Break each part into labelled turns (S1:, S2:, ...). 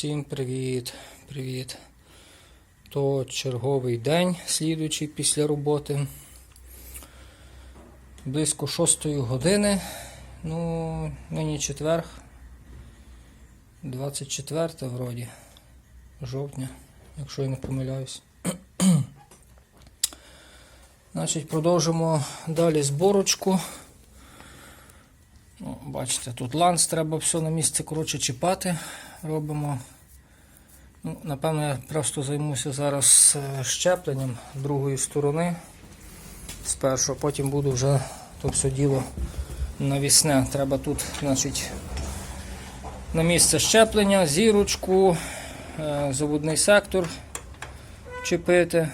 S1: Всім привіт! Привіт! То черговий день, слідуючий після роботи. Близько 6 години. Ну, нині четверг. 24 вроді. Жовтня, якщо я не помиляюсь. Значить, продовжимо далі зборочку. Ну, бачите, тут ланц треба все на місце коротше, чіпати. Робимо. Ну, Напевно, я просто займуся зараз е, щепленням другої сторони. Спершу, потім буду вже то все діло навісне. Треба тут значить, на місце щеплення, зірочку, е, заводний сектор чіпити.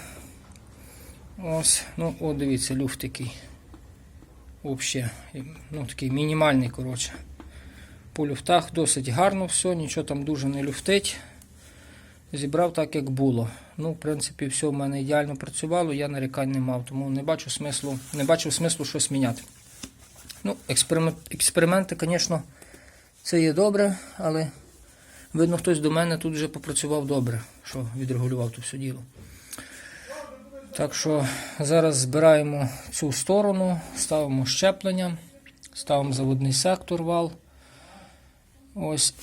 S1: Ось, ну, от дивіться, люфт такий. Взагалі, ну такий мінімальний, коротше. По люфтах досить гарно все, нічого там дуже не люфтить. Зібрав так, як було. Ну, в принципі, все в мене ідеально працювало, я нарікань не мав, тому не бачу смислу, не бачив смислу щось міняти. Ну, експеримент, експерименти, звісно, це є добре, але видно, хтось до мене тут вже попрацював добре, що відрегулював то все діло. Так що зараз збираємо цю сторону, ставимо щеплення, ставимо заводний сектор вал. Ось,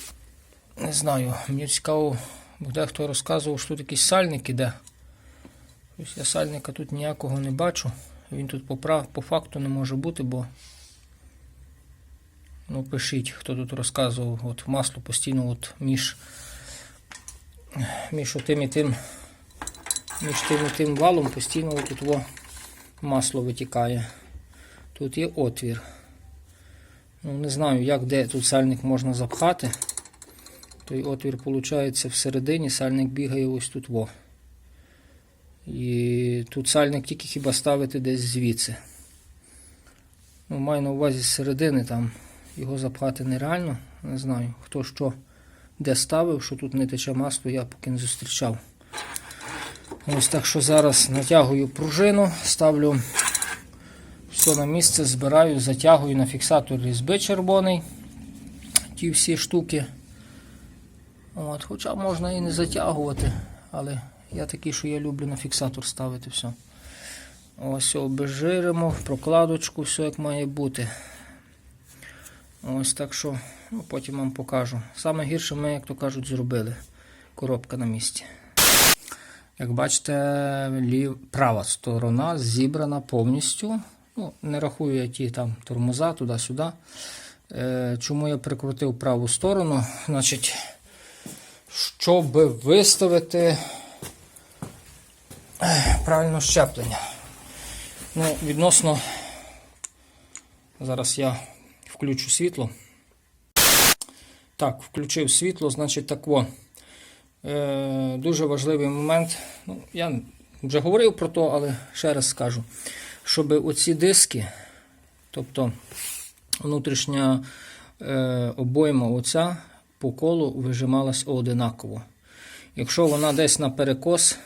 S1: не знаю, мені цікаво, бо дехто розказував, що тут якийсь сальник іде. Ось я сальника тут ніякого не бачу. Він тут по, по факту не може бути, бо ну пишіть, хто тут розказував, от масло постійно от між, між тим і тим між тим і тим валом постійно тут во масло витікає. Тут є отвір. Ну, не знаю, як де тут сальник можна запхати. Той отвір, виходить, всередині, сальник бігає ось тут во. І тут сальник тільки хіба ставити десь звідси. Ну, маю на увазі з середини там його запхати нереально. Не знаю, хто що де ставив, що тут не тече масло, я поки не зустрічав. Ось так що зараз натягую пружину, ставлю все на місце, збираю, затягую на фіксатор різьби червоний. Ті всі штуки. От, Хоча можна і не затягувати, але я такий, що я люблю на фіксатор ставити все. Ось обезжиримо, прокладочку, все як має бути. Ось так що ну, потім вам покажу. Саме гірше ми, як то кажуть, зробили. Коробка на місці. Як бачите, лів... права сторона зібрана повністю. Ну, Не рахую я ті там тормоза туди-сюди. Е, чому я прикрутив праву сторону? Значить, щоб виставити е, правильно щеплення. Ну, відносно, зараз я включу світло. Так, включив світло, значить так во. Е, дуже важливий момент. Ну, я вже говорив про то, але ще раз скажу. Щоб оці диски, тобто внутрішня е, обойма оця по колу вижималась одинаково. Якщо вона десь на перекос,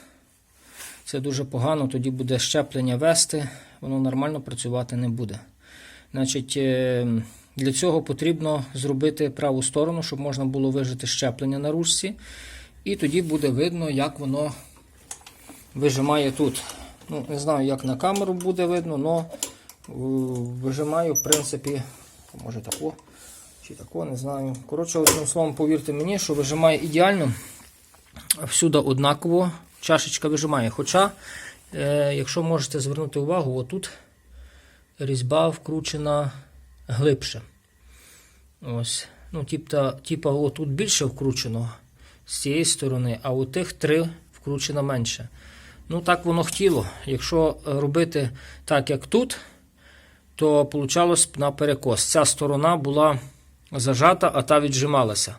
S1: це дуже погано, тоді буде щеплення вести, воно нормально працювати не буде. Значить, е, для цього потрібно зробити праву сторону, щоб можна було вижити щеплення на ручці. І тоді буде видно, як воно вижимає тут. Ну, Не знаю, як на камеру буде видно, але вижимаю, в принципі, може тако, чи тако, не знаю. Коротше, одним словом, повірте мені, що вижимає ідеально. Всюди однаково чашечка вижимає. Хоча, е, якщо можете звернути увагу, отут різьба вкручена глибше. Ось. Ну, типа, типа отут більше вкручено з цієї сторони, а у тих три вкручено менше. Ну, так воно хотіло. Якщо робити так, як тут, то получалось на перекос. Ця сторона була зажата, а та віджималася.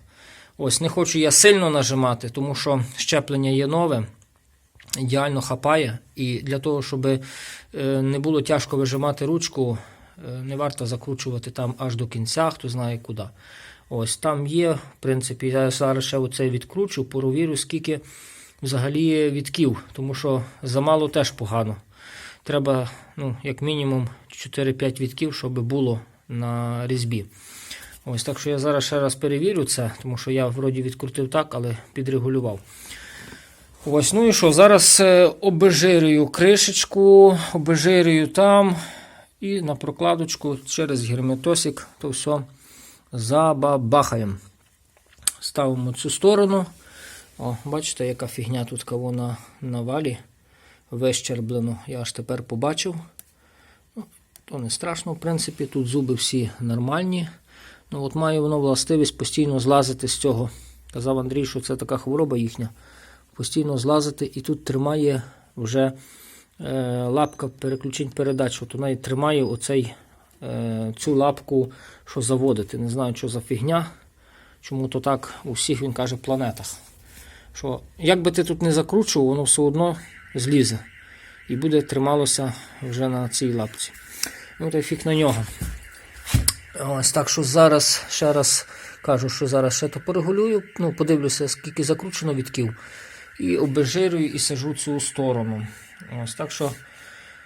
S1: Ось, не хочу я сильно нажимати, тому що щеплення є нове, ідеально хапає. І для того, щоб е, не було тяжко вижимати ручку, е, не варто закручувати там аж до кінця, хто знає куди. Ось там є, в принципі, я зараз ще оцей відкручу, провірю, скільки взагалі відків, тому що замало теж погано. Треба, ну, як мінімум, 4-5 відків, щоб було на різьбі. Ось так що я зараз ще раз перевірю це, тому що я вроді відкрутив так, але підрегулював. Ось, ну і що, зараз е, обезжирюю кришечку, обезжирюю там і на прокладочку через герметосик то все забабахаємо. Ставимо цю сторону. О, бачите, яка фігня тут кого на, на валі вищерблено. Я аж тепер побачив. Ну, то не страшно, в принципі, тут зуби всі нормальні. Ну, от має воно властивість постійно злазити з цього. Казав Андрій, що це така хвороба їхня. Постійно злазити і тут тримає вже е, лапка переключень передач. От вона і тримає оцей, е, цю лапку, що заводити. Не знаю, що за фігня. Чому то так у всіх він каже планетах. Що як би ти тут не закручував, воно все одно злізе. І буде трималося вже на цій лапці. Ну, та фіг на нього. Ось так що зараз ще раз кажу, що зараз ще то порегулюю. Ну, подивлюся, скільки закручено відків. І обезжирюю і сажу цю сторону. Ось так що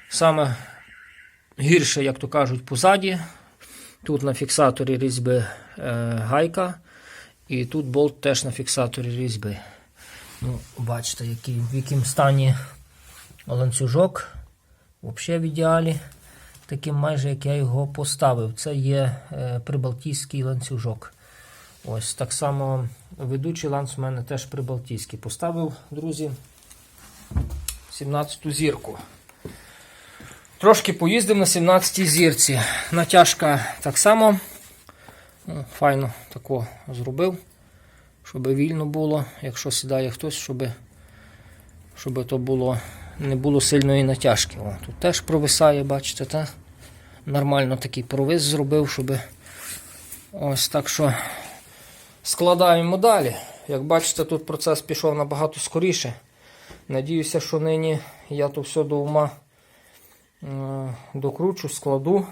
S1: саме гірше, як то кажуть, позаді. Тут на фіксаторі різьби е, гайка. І тут болт теж на фіксаторі різьби. Ну, бачите, який, в якому стані ланцюжок. Взагалі в ідеалі. Таким майже як я його поставив. Це є е, прибалтійський ланцюжок. Ось так само ведучий ланц у мене теж прибалтійський. Поставив, друзі, 17-ту зірку. Трошки поїздив на 17-й зірці. Натяжка так само. Ну, Файно тако зробив, щоб вільно було, якщо сідає хтось, щоб, щоб то було, не було сильної натяжки. О, тут теж провисає, бачите, та? нормально такий провис зробив, щоб ось так що складаємо далі. Як бачите, тут процес пішов набагато скоріше. Надіюся, що нині я то все до ума е, докручу, складу.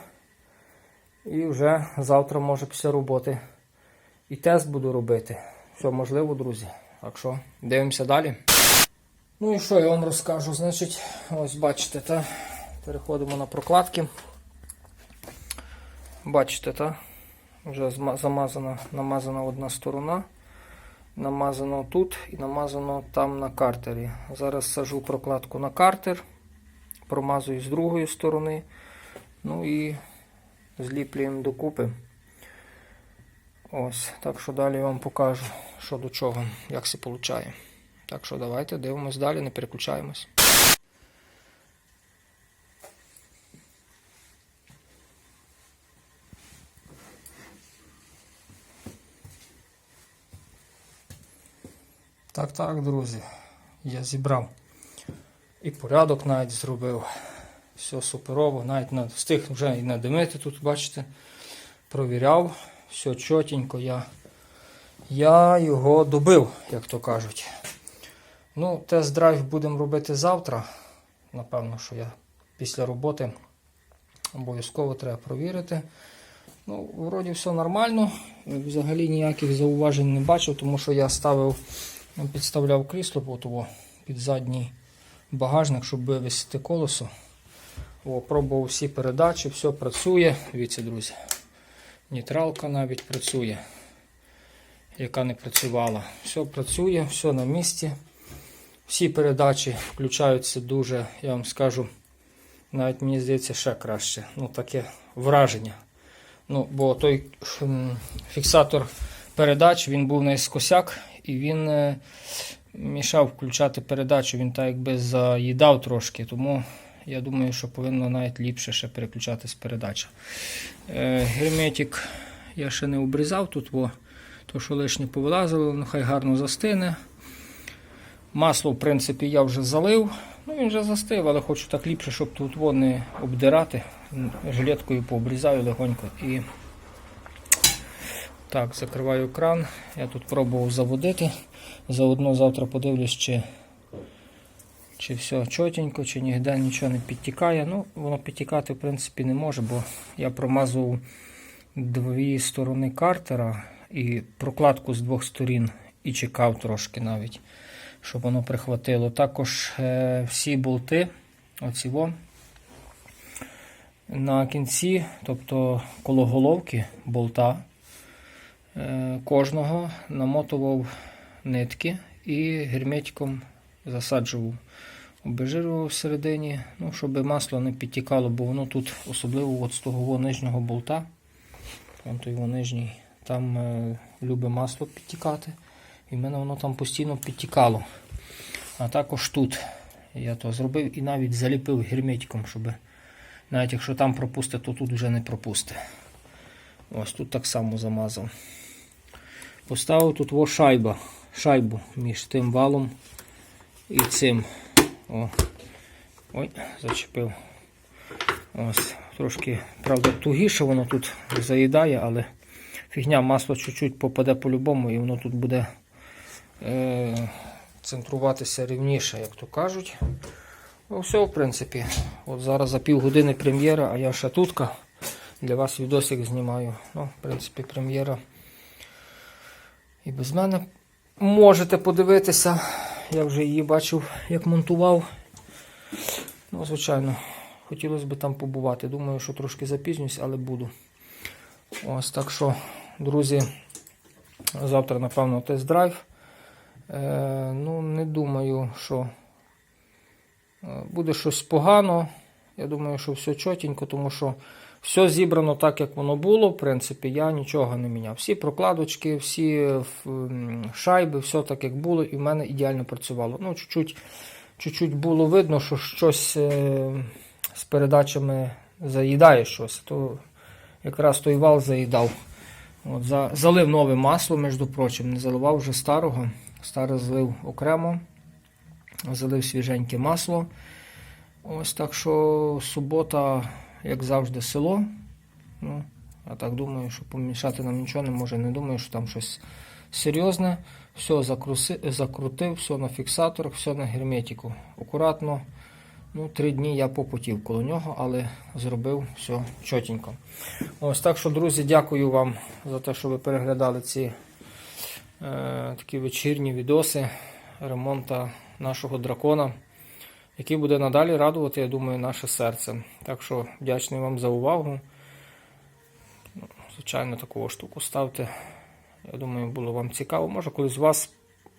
S1: І вже завтра, може, після роботи і тест буду робити. Все можливо, друзі. Так що, дивимося далі. Ну і що я вам розкажу? Значить, ось бачите, та, переходимо на прокладки. Бачите, та, вже замазана, намазана одна сторона. Намазано тут і намазано там на картері. Зараз сажу прокладку на картер, промазую з другої сторони. Ну і зліплюємо докупи. Ось, так що далі я вам покажу, що до чого, як це виходить. Так що давайте дивимось далі, не переключаємось. Так, так, друзі, я зібрав. І порядок навіть зробив. Все суперово, навіть на, встиг вже і надимити тут, бачите, провіряв, все чотенько, я, я його добив, як то кажуть. Ну, тест-драйв будемо робити завтра. Напевно, що я після роботи обов'язково треба провірити. Ну, вроді все нормально. Взагалі ніяких зауважень не бачив, тому що я ставив, підставляв крісло от, о, під задній багажник, щоб вивісити колесо. О, пробував всі передачі, все працює. Дивіться, друзі. Нейтралка навіть працює, яка не працювала. Все працює, все на місці. Всі передачі включаються дуже, я вам скажу, навіть мені здається, ще краще. Ну, таке враження. Ну, бо той фіксатор передач він був наискосяк і він е, мішав включати передачу, він так якби заїдав трошки, тому я думаю, що повинно навіть ліпше ще переключатись передача. Е, герметик я ще не обрізав тут, бо то, що лишнє повилазило, нехай гарно застине. Масло, в принципі, я вже залив. Ну, він вже застив, але хочу так ліпше, щоб тут не обдирати. Жилеткою пообрізаю легонько і так, закриваю кран. Я тут пробував заводити. Заодно завтра подивлюсь, чи, чи все чотенько, чи ніде нічого не підтікає. Ну, воно підтікати в принципі не може, бо я промазував дві сторони картера і прокладку з двох сторін і чекав трошки навіть, щоб воно прихватило. Також е, всі болти, оці во, на кінці, тобто коло головки болта, е, кожного намотував нитки і герметиком засаджував. Обезжирював всередині, ну, щоб масло не підтікало, бо воно тут, особливо от з того нижнього болта, вон той його нижній, там е, любить масло підтікати. І в мене воно там постійно підтікало. А також тут я то зробив і навіть заліпив герметиком, щоб навіть якщо там пропусте, то тут вже не пропусте. Ось тут так само замазав. Поставив тут во шайба, шайбу між тим валом і цим. О. Ой, зачепив. Ось, трошки, правда, тугіше воно тут заїдає, але фігня, масло чуть-чуть попаде по-любому і воно тут буде е, центруватися рівніше, як то кажуть. Ну, все, в принципі. От зараз за півгодини прем'єра, а я ще тутка. Для вас відосик знімаю. Ну, в принципі, прем'єра. І без мене можете подивитися. Я вже її бачив, як монтував. Ну, звичайно, хотілося б там побувати. Думаю, що трошки запізнюсь, але буду. Ось так що, друзі, завтра, напевно, тест-драйв. Е, ну, не думаю, що е, буде щось погано. Я думаю, що все чотенько, тому що все зібрано так, як воно було. В принципі, я нічого не міняв. Всі прокладочки, всі шайби, все так, як було, і в мене ідеально працювало. Ну, чуть-чуть, чуть-чуть було видно, що щось е, з передачами заїдає щось. То якраз той вал заїдав. От, за, залив нове масло, між прочим, не заливав вже старого. Старе злив окремо, залив свіженьке масло. Ось так що субота, як завжди, село. Ну, я так думаю, що помішати нам нічого не може. Не думаю, що там щось серйозне. Все закруси, закрутив, все на фіксаторах, все на герметику. Акуратно. Ну, три дні я попотів коло нього, але зробив все чотенько. Ось так що, друзі, дякую вам за те, що ви переглядали ці е, такі вечірні відоси ремонту нашого дракона, який буде надалі радувати, я думаю, наше серце. Так що вдячний вам за увагу. Ну, Звичайно, таку штуку ставте. Я думаю, було вам цікаво. Може, колись у вас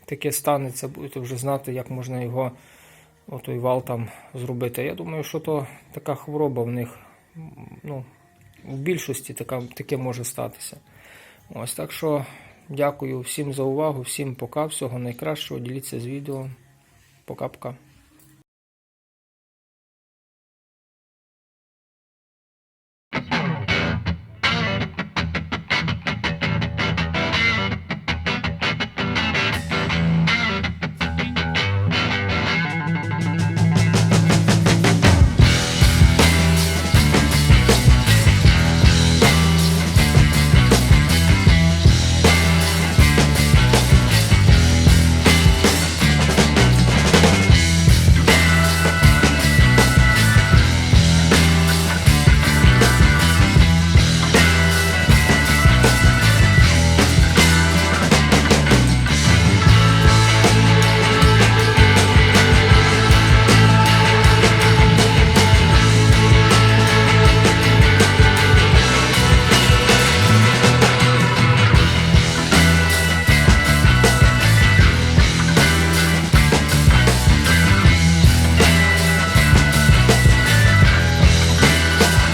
S1: таке станеться, будете вже знати, як можна його отой вал там зробити. Я думаю, що то така хвороба в них. Ну, в більшості така, таке може статися. Ось так що дякую всім за увагу, всім пока, всього найкращого. Діліться з відео. Пока-пока.